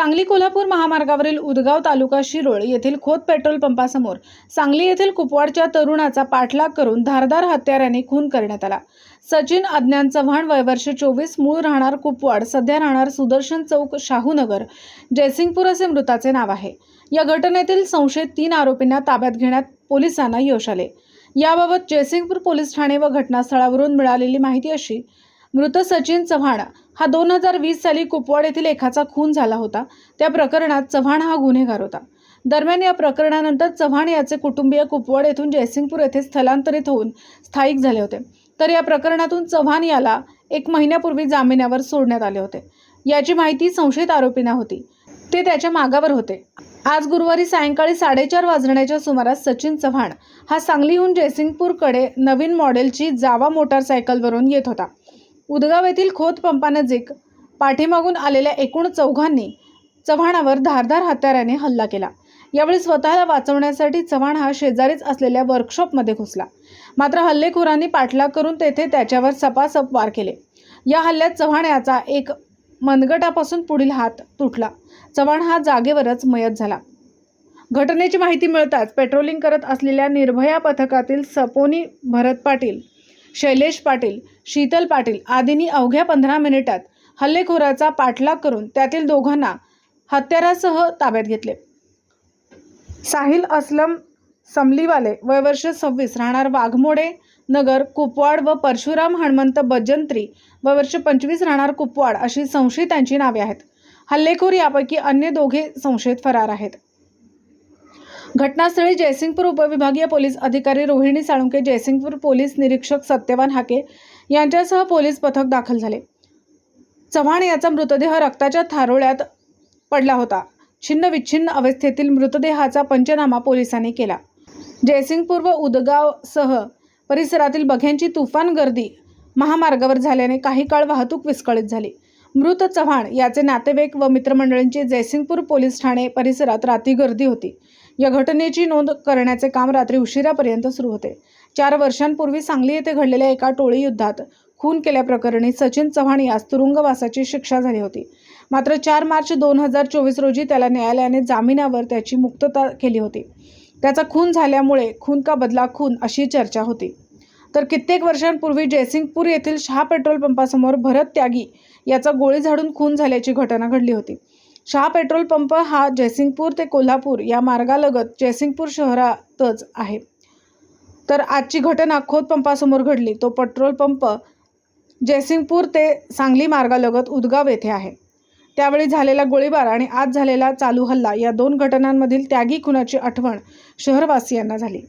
सांगली कोल्हापूर महामार्गावरील उदगाव तालुका शिरोळ येथील खोत पेट्रोल पंपासमोर सांगली येथील कुपवाडच्या तरुणाचा पाठलाग करून धारदार हत्याराने खून करण्यात आला. सचिन अज्ञान चव्हाण वयवर्ष चोवीस मूळ राहणार कुपवाड सध्या राहणार सुदर्शन चौक शाहूनगर. जयसिंगपूर असे मृताचे नाव आहे. या घटनेतील संशयित तीन आरोपींना ताब्यात घेण्यात पोलिसांना यश आले. याबाबत जयसिंगपूर पोलीस ठाणे व घटनास्थळावरून मिळालेली माहिती अशी मृत सचिन चव्हाण हा दोन हजार वीस साली कुपवाड येथील एकाचा खून झाला होता. त्या प्रकरणात चव्हाण हा गुन्हेगार होता. दरम्यान या प्रकरणानंतर चव्हाण याचे कुटुंबीय कुपवाड येथून जयसिंगपूर येथे स्थलांतरित होऊन स्थायिक झाले होते. तर या प्रकरणातून चव्हाण याला एक महिन्यापूर्वी जामिनावर सोडण्यात आले होते. याची माहिती संशयित आरोपींना होती. ते त्याच्या मागावर होते. आज गुरुवारी सायंकाळी साडेचार वाजण्याच्या सुमारास सचिन चव्हाण हा सांगलीहून जयसिंगपूरकडे नवीन मॉडेलची जावा मोटारसायकलवरून येत होता. उदगाव येथील खोत पंपानजीक पाठीमागून आलेल्या एकूण चौघांनी चव्हाणावर धारधार हत्याराने हल्ला केला. यावेळी स्वतःला वाचवण्यासाठी चव्हाण हा शेजारीच असलेल्या वर्कशॉपमध्ये घुसला. मात्र हल्लेखोरांनी पाठलाग करून तेथे त्याच्यावर सपासप वार केले. या हल्ल्यात चव्हाण याचा एक मनगटापासून पुढील हात तुटला. चव्हाण हा जागेवरच मयत झाला. घटनेची माहिती मिळताच पेट्रोलिंग करत असलेल्या निर्भया पथकातील सपोनी भरत पाटील शैलेश पाटील शीतल पाटील आदींनी अवघ्या पंधरा मिनिटात हल्लेखोराचा पाठलाग करून त्यातील दोघांना हत्यारासह ताब्यात घेतले. साहिल असलम समलीवाले वयवर्ष सव्वीस राहणार वाघमोडे नगर कुपवाड व परशुराम हणमंत बजंत्री वयवर्ष पंचवीस राहणार कुपवाड अशी संशयितांची नावे आहेत. हल्लेखोर यापैकी अन्य दोघे संशयित फरार आहेत. घटनास्थळी जयसिंगपूर उपविभागीय पोलीस अधिकारी रोहिणी साळुंके जयसिंगपूर पोलीस निरीक्षक सत्यवान हाके यांच्यासह पोलीस पथक दाखल झाले. चव्हाण याचा मृतदेह रक्ताच्या थारोळ्यात पडला होता. छिन्न विच्छिन्न अवस्थेतील मृतदेहाचा पंचनामा पोलिसांनी केला. जयसिंगपूर व उदगावसह परिसरातील बघ्यांची तुफान गर्दी महामार्गावर झाल्याने काही काळ वाहतूक विस्कळीत झाली. मृत चव्हाण याचे नातेवाईक व मित्रमंडळींची जयसिंगपूर पोलीस ठाणे परिसरात रात्री गर्दी होती. या घटनेची नोंद करण्याचे काम रात्री उशिरापर्यंत सुरू होते. चार वर्षांपूर्वी सांगली येथे घडलेल्या एका टोळी युद्धात खून केल्याप्रकरणी सचिन चव्हाण यास तुरुंगवासाची शिक्षा झाली होती. मात्र चार मार्च दोन हजार चोवीस रोजी त्याला न्यायालयाने जामिनावर त्याची मुक्तता केली होती. त्याचा खून झाल्यामुळे खून का बदला खून अशी चर्चा होती. तर कित्येक वर्षांपूर्वी जयसिंगपूर येथील शहा पेट्रोल पंपासमोर भरत त्यागी याचा गोळी झाडून खून झाल्याची घटना घडली होती. शहा पेट्रोल पंप हा जयसिंगपूर ते कोल्हापूर या मार्गालगत जयसिंगपूर शहरातच आहे. तर आजची घटना खोत पंपासमोर घडली. तो पेट्रोल पंप जयसिंगपूर ते सांगली मार्गालगत उदगाव येथे आहे. त्यावेळी झालेला गोळीबार आणि आज झालेला चालू हल्ला या दोन घटनांमधील त्यागी खुनाची आठवण शहरवासियांना झाली.